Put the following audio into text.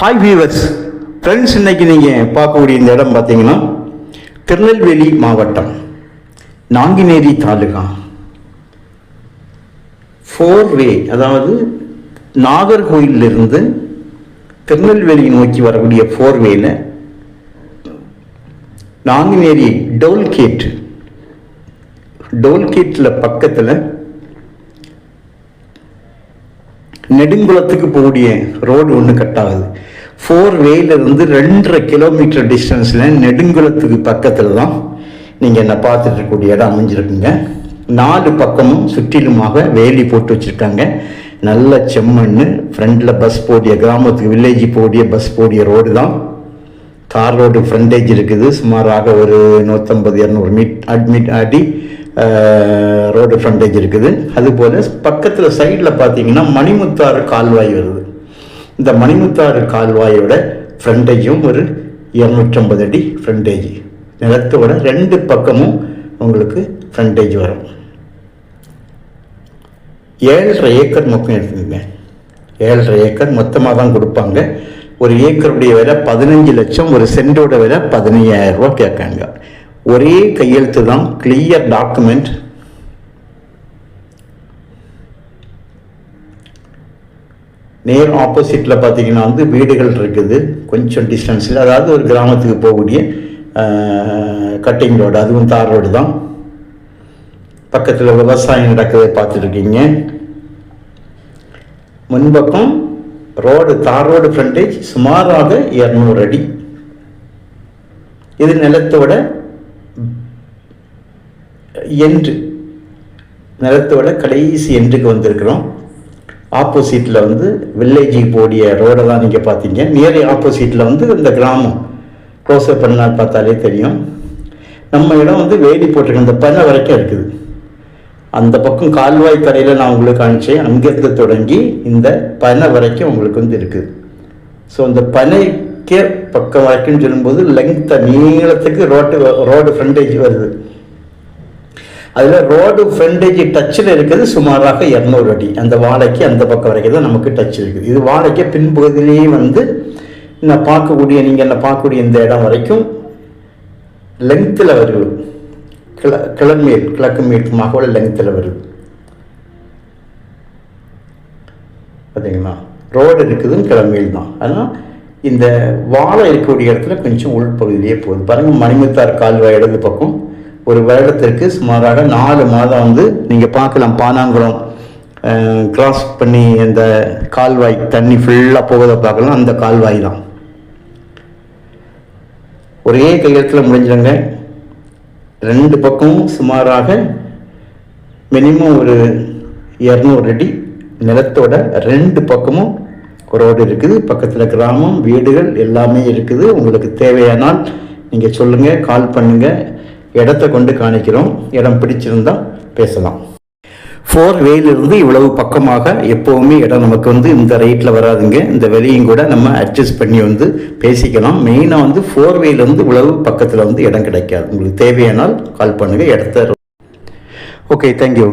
Hi viewers friends இன்னைக்கு நீங்கள் பார்க்கக்கூடிய இந்த இடம் பார்த்தீங்கன்னா திருநெல்வேலி மாவட்டம் நாங்கினேரி தாலுகா. ஃபோர் வே அதாவது நாகர்கோயிலிருந்து திருநெல்வேலி நோக்கி வரக்கூடிய ஃபோர் வேல நாங்குநேரி டோல்கேட் டோல்கேட்டில் பக்கத்தில் நெடுங்குளத்துக்கு போகக்கூடிய ரோடு ஒன்று கட் ஆகுது ஃபோர் வேலேருந்து ரெண்டரை கிலோமீட்டர் டிஸ்டன்ஸில் நெடுங்குளத்துக்கு பக்கத்தில் தான் நீங்கள் என்ன பார்த்துட்டு இருக்கக்கூடிய இடம் அமைஞ்சிருக்குங்க. நாலு பக்கமும் சுற்றிலுமாக வேலி போட்டு வச்சுருக்காங்க. நல்ல செம்மண் ஃப்ரண்டில் பஸ் போடிய கிராமத்துக்கு வில்லேஜ் போடிய பஸ் போடிய ரோடு தான். கார் ரோடு ஃப்ரண்டேஜ் இருக்குது. சுமாராக ஒரு நூற்றம்பது இரநூறு மீட் அட்மிட் அடி ரோடு ஃப்ரண்டேஜ் இருக்குது. அதுபோல் பக்கத்தில் சைடில் பார்த்தீங்கன்னா மணிமுத்தாறு கால்வாய் வருது. இந்த மணிமுத்தாறு கால்வாயோட ஃப்ரண்டேஜும் ஒரு இரநூற்றம்பது அடி ஃப்ரண்டேஜ் நிலத்தோட ரெண்டு பக்கமும் உங்களுக்கு ஃப்ரண்டேஜ் வரும். ஏழரை ஏக்கர் மொத்தம் எடுத்துக்கோங்க. ஏழரை ஏக்கர் மொத்தமாக தான் கொடுப்பாங்க. ஒரு ஏக்கருடைய விலை பதினஞ்சு லட்சம் ஒரு சென்டோட விலை பதினையாயிரம் ரூபா கேட்காங்க. ஒரே கையெழுத்து தான் கிளியர் டாக்குமெண்ட் நேர் ஆப்போசிட்டில் பார்த்தீங்கன்னா வந்து வீடுகள் இருக்குது. கொஞ்சம் டிஸ்டன்ஸில் அதாவது ஒரு கிராமத்துக்கு போகக்கூடிய கட்டிங் ரோடு அதுவும் தார் ரோடு தான். பக்கத்தில் விவசாயம் நடக்கிறதை பார்த்துட்ருக்கீங்க. முன்பக்கம் ரோடு தார் ரோடு ஃப்ரண்டேஜ் சுமாராக இரநூறு அடி. இது நிலத்தோட என்று நிலத்தோட கடைசி என்றுக்கு வந்திருக்கிறோம். ஆப்போசிட்டில் வந்து வில்லேஜுக்கு போடிய ரோடை தான் நீங்கள் பார்த்தீங்க. நியர் ஆப்போசிட்டில் வந்து இந்த கிராமம். க்ளோஸ்அப் பண்ணால் பார்த்தாலே தெரியும். நம்ம இடம் வந்து வேலி போட்டிருக்க இந்த பண்ணை வரைக்கும் இருக்குது. அந்த பக்கம் கால்வாய் கரையில் நான் உங்களுக்கு அனுப்பிச்சேன் அங்கேருந்து தொடங்கி இந்த பனை வரைக்கும் உங்களுக்கு வந்து இருக்குது. ஸோ இந்த பனைக்கே பக்கம் வரைக்கும் சொல்லும்போது லெங்க்த்தை நீளத்துக்கு ரோட்டு ரோடு ஃப்ரண்டேஜ் வருது. அதில் ரோடு ஃப்ரண்டேஜ் டச்சில் இருக்குது சுமாராக இரநூறு அடி. அந்த வாழைக்கு அந்த பக்கம் வரைக்கும் தான் நமக்கு டச் இருக்குது. இது வாழைக்கு பின்பகுதியிலேயே வந்து நான் பார்க்கக்கூடிய நீங்கள் என்ன பார்க்கக்கூடிய இந்த இடம் வரைக்கும் லெங்க்த்தில் வருது. கிழ கிழமேல் கிழக்கு மீட்டுமாக உள்ள லெங்க்த்தில் வருது. பார்த்தீங்களா ரோடு இருக்குதுன்னு கிழமையில் தான். அதனால் இந்த வாழை இருக்கக்கூடிய இடத்துல கொஞ்சம் உள்பகுதியிலே போகுது. பாருங்கள் மணிமுத்தார் கால்வாய் இடது பக்கம். ஒரு வருடத்திற்கு சுமாராக நாலு மாதம் வந்து நீங்கள் பார்க்கலாம் பானாங்குளம் கிராஸ் பண்ணி அந்த கால்வாய் தண்ணி ஃபுல்லாக போகிறத பார்க்கலாம் அந்த கால்வாய் தான். ஒரே கையெழுத்தில் முடிஞ்சிடுங்க ரெண்டு பக்கமும் சுமாராக மினிமம் ஒரு இரநூறு அடி நிலத்தோட ரெண்டு பக்கமும் ரோடு இருக்குது. பக்கத்தில் கிராமம் வீடுகள் எல்லாமே இருக்குது. உங்களுக்கு தேவையானால் நீங்கள் சொல்லுங்கள் கால் பண்ணுங்கள் இடத்த கொண்டு காணிக்கிறோம். இடம் பிடிச்சிருந்தா பேசலாம். ஃபோர் வேலிருந்து இவ்வளவு பக்கமாக எப்போவுமே இடம் நமக்கு வந்து இந்த ரேட்டில் வராதுங்க. இந்த விலையும் கூட நம்ம அட்ஜஸ்ட் பண்ணி வந்து பேசிக்கலாம். மெயினாக வந்து ஃபோர் வேலேருந்து இவ்வளவு பக்கத்தில் வந்து இடம் கிடைக்காது. உங்களுக்கு தேவையானால் கால் பண்ணுங்கள் இடத்த ஓகே தேங்க்யூ